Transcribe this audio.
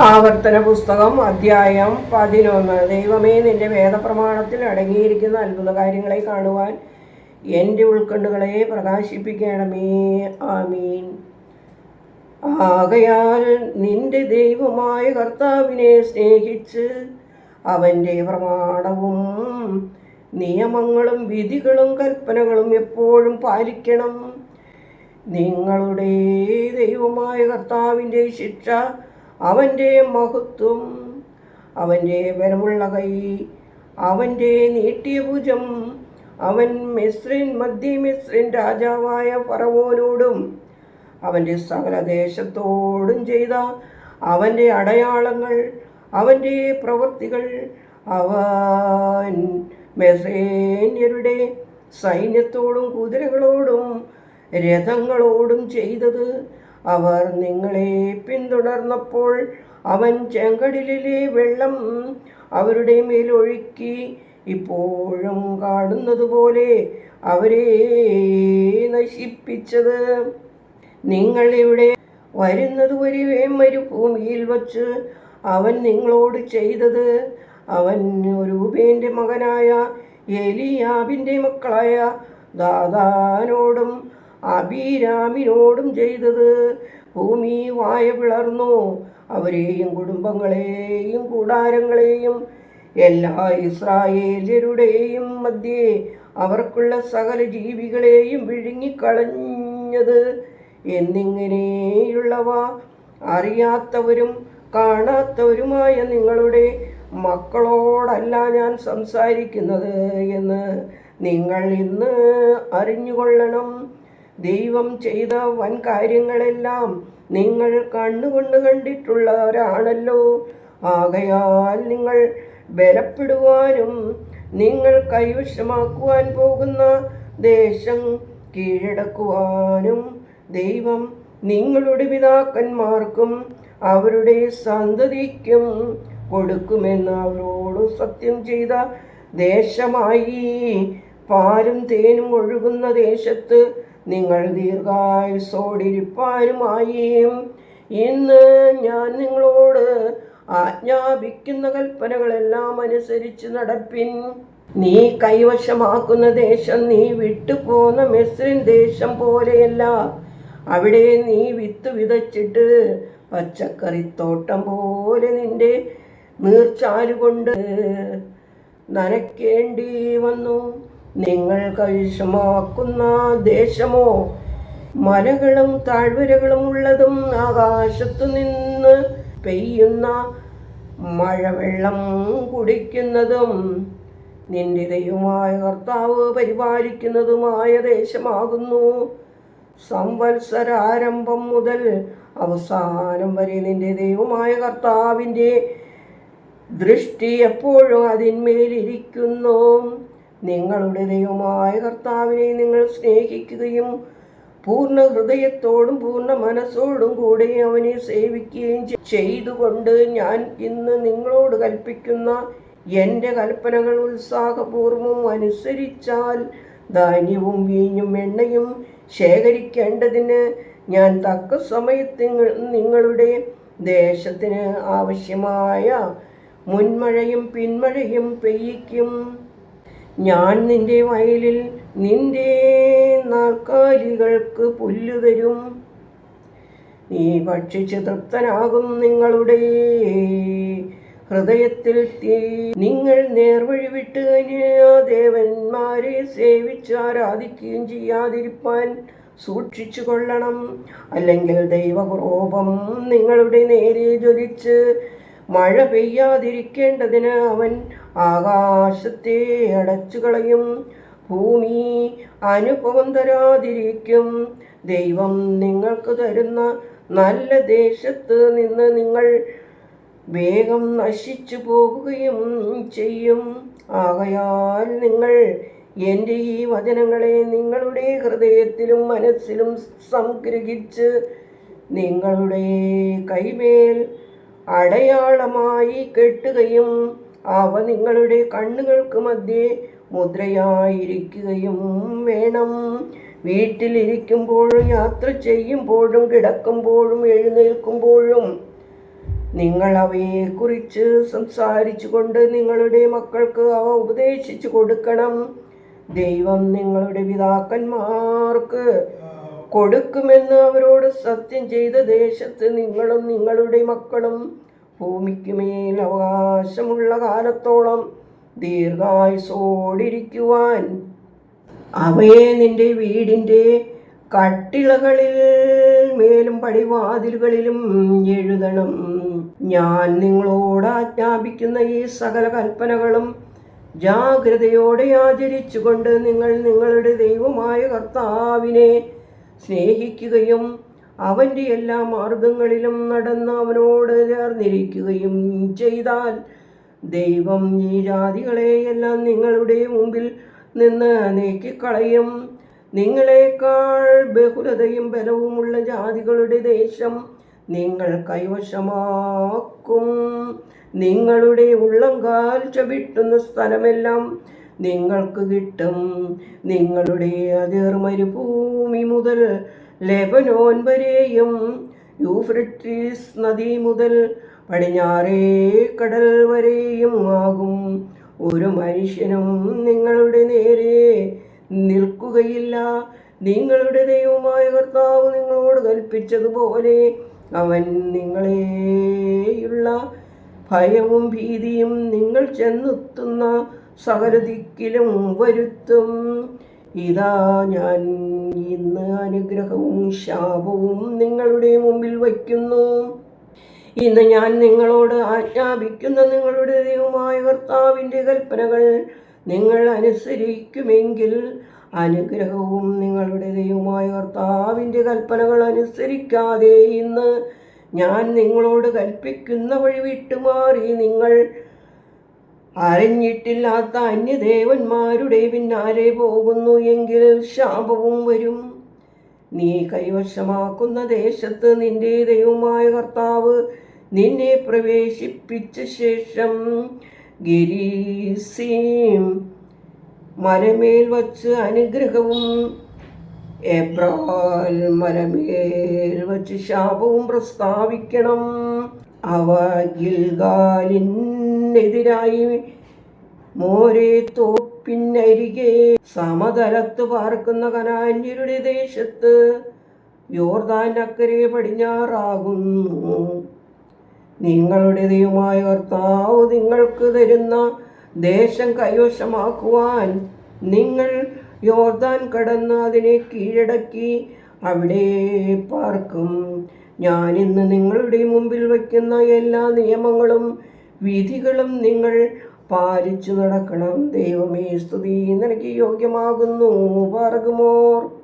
ആവർത്തന പുസ്തകം അധ്യായം പതിനൊന്ന്. ദൈവമേ നിന്റെ വേദപ്രമാണത്തിൽ അടങ്ങിയിരിക്കുന്ന അത്ഭുത കാര്യങ്ങളെ കാണുവാൻ എന്റെ ഉൾക്കണ്ടുകളെ പ്രകാശിപ്പിക്കണമേ. ആമീൻ. ആകയാൽ നിന്റെ ദൈവമായ കർത്താവിനെ സ്നേഹിച്ച് അവന്റെ പ്രമാണവും നിയമങ്ങളും വിധികളും കൽപ്പനകളും എപ്പോഴും പാലിക്കണം. നിങ്ങളുടെ ദൈവമായ കർത്താവിന്റെ ശിക്ഷ അവന്റെ മഹത്വം അവന്റെ വരമുള്ള കൈ അവന്റെ നീട്ടിയ ഭുജം അവൻ മെസ്രിൻ മധ്യ മെസ്രിൻ രാജാവായ ഫറവോനോടും അവന്റെ സകല ദേശത്തോടും ചെയ്ത അവന്റെ അടയാളങ്ങൾ അവന്റെ പ്രവൃത്തികൾ അവൻ മെസേന്യരുടെ സൈന്യത്തോടും കുതിരകളോടും രഥങ്ങളോടും ചെയ്തത് അവർ നിങ്ങളെ പിന്തുടർന്നപ്പോൾ അവൻ ചെങ്കടലിലെ വെള്ളം അവരുടെ മേൽ ഒഴുക്കി ഇപ്പോഴും കാണുന്നത് പോലെ അവരെ നശിപ്പിച്ചത്. നിങ്ങൾ ഇവിടെ വരുന്നത് വരെ മരുഭൂമിയിൽ വച്ച് അവൻ നിങ്ങളോട് ചെയ്തത്. അവൻ രൂപേന്റെ മകനായ എലിയാബിന്റെ മക്കളായ ദാദാനോടും അബീരാമിനോടും ചെയ്തത്. ഭൂമി വായ പിളർന്നു. അവരെയും കുടുംബങ്ങളെയും കൂടാരങ്ങളെയും എല്ലാ ഇസ്രായേലരുടെയും മധ്യേ അവർക്കുള്ള സകല ജീവികളെയും വിഴുങ്ങിക്കളഞ്ഞത് എന്നിങ്ങനെയുള്ളവ അറിയാത്തവരും കാണാത്തവരുമായ നിങ്ങളുടെ മക്കളോടല്ല ഞാൻ സംസാരിക്കുന്നത് എന്ന് നിങ്ങൾ ഇന്ന് അറിഞ്ഞുകൊള്ളണം. ദൈവം ചെയ്ത വൻ കാര്യങ്ങളെല്ലാം നിങ്ങൾ കണ്ണുകൊണ്ട് കണ്ടിട്ടുള്ളവരാണല്ലോ ആകയാൽ നിങ്ങൾ ബലപ്പെടുവാനും നിങ്ങൾ കൈവശമാക്കുവാൻ പോകുന്ന ദേശം കീഴടക്കുവാനും ദൈവം നിങ്ങളുടെ പിതാക്കന്മാർക്കും അവരുടെ സന്തതിക്കും കൊടുക്കുമെന്ന് അവരോട് സത്യം ചെയ്ത ദേശമായി പാലും തേനും ഒഴുകുന്ന ദേശത്ത് നിങ്ങൾ ദീർഘായുസോടിരിപ്പാനുമായി ഇന്ന് ഞാൻ നിങ്ങളോട് ആജ്ഞാപിക്കുന്ന കൽപ്പനകളെല്ലാം അനുസരിച്ച് നടപ്പിൻ. നീ കൈവശമാക്കുന്ന ദേശം നീ വിട്ടുപോന്ന മെസ്രിൻ ദേശം പോലെയല്ല. അവിടെ നീ വിത്ത് വിതച്ചിട്ട് പച്ചക്കറിത്തോട്ടം പോലെ നിന്റെ നീർച്ചാലുകൊണ്ട് നനയ്ക്കേണ്ടി വന്നു. നിങ്ങൾ കൈശമാക്കുന്ന ദേശമോ? മലകളും താഴ്വരകളും ഉള്ളതും ആകാശത്തു നിന്ന് പെയ്യുന്ന മഴവെള്ളം കുടിക്കുന്നതും നിന്റെ ദൈവമായ കർത്താവ് പരിപാലിക്കുന്നതുമായ ദേശമാകുന്നു. സംവത്സരാരംഭം മുതൽ അവസാനം വരെ നിന്റെ ദൈവമായ കർത്താവിന്റെ ദൃഷ്ടി എപ്പോഴും അതിന്മേലിരിക്കുന്നു. നിങ്ങളുടെ ദൈവമായ കർത്താവിനെ നിങ്ങൾ സ്നേഹിക്കുകയും പൂർണ ഹൃദയത്തോടും പൂർണ മനസ്സോടും കൂടെ അവനെ സേവിക്കുകയും ചെയ്തുകൊണ്ട് ഞാൻ ഇന്ന് നിങ്ങളോട് കൽപ്പിക്കുന്ന എന്റെ കൽപ്പനകൾ ഉത്സാഹപൂർവം അനുസരിച്ചാൽ ധാന്യവും വീഞ്ഞും എണ്ണയും ശേഖരിക്കേണ്ടതിന് ഞാൻ തക്ക സമയത്ത് നിങ്ങളുടെ ദേശത്തിന് ആവശ്യമായ മുൻമഴയും പിന്മഴയും പെയ്യിക്കും. ഞാൻ നിന്റെ വയലിൽ നിന്റെ നാൽക്കാലികൾക്ക് പുല്ലു തരും. നീ ഭക്ഷിച്ച് തൃപ്തനാകും നിങ്ങളുടെ ഹൃദയത്തിൽ തീ. നിങ്ങൾ നേർവഴി വിട്ട് ദേവന്മാരെ സേവിച്ച് ആരാധിക്കുകയും ചെയ്യാതിരിപ്പാൻ സൂക്ഷിച്ചു കൊള്ളണം. അല്ലെങ്കിൽ ദൈവകോപം നിങ്ങളുടെ നേരെ ജ്വലിച്ച് മഴ പെയ്യാതിരിക്കേണ്ടതിന് അവൻ ആകാശത്തെ അടച്ചു കളയും ഭൂമി അനുഭവം തരാതിരിക്കും. ദൈവം നിങ്ങൾക്ക് തരുന്ന നല്ല ദേശത്ത് നിന്ന് നിങ്ങൾ വേഗം നശിച്ചു പോകുകയും ചെയ്യും. ആകയാൽ നിങ്ങൾ എന്റെ ഈ വചനങ്ങളെ നിങ്ങളുടെ ഹൃദയത്തിലും മനസ്സിലും സംഗ്രഹിച്ച് നിങ്ങളുടെ കൈമേൽ അടയാളമായി കെട്ടുകയും അവ നിങ്ങളുടെ കണ്ണുകൾക്ക് മധ്യേ മുദ്രയായിരിക്കുകയും വേണം. വീട്ടിലിരിക്കുമ്പോഴും യാത്ര ചെയ്യുമ്പോഴും കിടക്കുമ്പോഴും എഴുന്നേൽക്കുമ്പോഴും നിങ്ങൾ അവയെക്കുറിച്ച് സംസാരിച്ചു കൊണ്ട് നിങ്ങളുടെ മക്കൾക്ക് അവ ഉപദേശിച്ചു കൊടുക്കണം. ദൈവം നിങ്ങളുടെ പിതാക്കന്മാർക്ക് കൊടുക്കുമെന്ന് അവരോട് സത്യം ചെയ്ത ദേശത്ത് നിങ്ങളും നിങ്ങളുടെ മക്കളും ഭൂമിക്കുമേൽ അവകാശമുള്ള കാലത്തോളം ദീർഘായുസോടിരിക്കുവാൻ. അവയെ നിന്റെ വീടിന്റെ കട്ടിളകളിൽ മേലും പടിവാതിലുകളിലും എഴുതണം. ഞാൻ നിങ്ങളോട് ആജ്ഞാപിക്കുന്ന ഈ സകല കൽപ്പനകളും ജാഗ്രതയോടെ ആചരിച്ചുകൊണ്ട് നിങ്ങൾ നിങ്ങളുടെ ദൈവമായ കർത്താവിനെ സ്നേഹിക്കുകയും അവന്റെ എല്ലാ മാർഗങ്ങളിലും നടന്ന് അവനോട് ചേർന്നിരിക്കുകയും ചെയ്താൽ ദൈവം ഈ ജാതികളെയെല്ലാം നിങ്ങളുടെ മുമ്പിൽ നിന്ന് നീക്കിക്കളയും. നിങ്ങളെക്കാൾ ബഹുലതയും ബലവുമുള്ള ജാതികളുടെ ദേശം നിങ്ങൾ കൈവശമാക്കും. നിങ്ങളുടെ ഉള്ളംകാൽ ചവിട്ടുന്ന സ്ഥലമെല്ലാം നിങ്ങൾക്ക് കിട്ടും. നിങ്ങളുടെ അതിർമരുഭൂമി മുതൽ ലെബനോൻ വരെയും യൂഫ്രട്ടീസ് നദി മുതൽ പടിഞ്ഞാറേ കടൽ വരെയും ആകും. ഒരു മനുഷ്യനും നിങ്ങളുടെ നേരെ നിൽക്കുകയില്ല. നിങ്ങളുടെ ദൈവമായ കർത്താവ് നിങ്ങളോട് കൽപ്പിച്ചതുപോലെ അവൻ നിങ്ങളെയുള്ള ഭയവും ഭീതിയും നിങ്ങൾ ചെന്നെത്തുന്ന സകല ദിക്കിലും വരുത്തും. ഇതാ ഞാൻ ഇന്ന് അനുഗ്രഹവും ശാപവും നിങ്ങളുടെ മുമ്പിൽ വയ്ക്കുന്നു. ഇന്ന് ഞാൻ നിങ്ങളോട് ആജ്ഞാപിക്കുന്ന നിങ്ങളുടെ ദൈവമായ കർത്താവിന്റെ കൽപ്പനകൾ നിങ്ങൾ അനുസരിക്കുമെങ്കിൽ അനുഗ്രഹവും നിങ്ങളുടെ ദൈവമായ കർത്താവിന്റെ കൽപ്പനകൾ അനുസരിക്കാതെ ഇന്ന് ഞാൻ നിങ്ങളോട് കൽപ്പിക്കുന്ന വഴി വിട്ടുമാറി നിങ്ങൾ അറിഞ്ഞിട്ടില്ലാത്ത അന്യദേവന്മാരുടെ പിന്നാലെ പോകുന്നു എങ്കിൽ ശാപവും വരും. നീ കൈവശമാക്കുന്ന ദേശത്ത് നിന്റെ ദൈവമായ കർത്താവ് നിന്നെ പ്രവേശിപ്പിച്ച ശേഷം ഗിരീസീം മരമേൽ വച്ച് അനുഗ്രഹവും എബ്രാൽ മരമേൽ വച്ച് ശാപവും പ്രസ്താവിക്കണം. അവ ഗിൽഗാലിനെതിരായി മോരെ തോപ്പിന്നരികെ സമതലത്ത് പാർക്കുന്ന കനാന്യരുടെ ദേശത്ത് യോർദാൻ അക്കരെ പടിഞ്ഞാറാകുന്നു. നിങ്ങളുടെ ദൈവമായ കർത്താവ് നിങ്ങൾക്ക് തരുന്ന ദേശം കൈവശമാക്കുവാൻ നിങ്ങൾ യോർദാൻ കടന്ന് അതിനെ കീഴടക്കി അവിടെ പാർക്കും. ഞാനിന്ന് നിങ്ങളുടെ മുമ്പിൽ വയ്ക്കുന്ന എല്ലാ നിയമങ്ങളും വിധികളും നിങ്ങൾ പാലിച്ചു നടക്കണം. ദൈവമേ സ്തുതി. നിനക്ക് യോഗ്യമാകുന്നു. പാർക്കുമോർ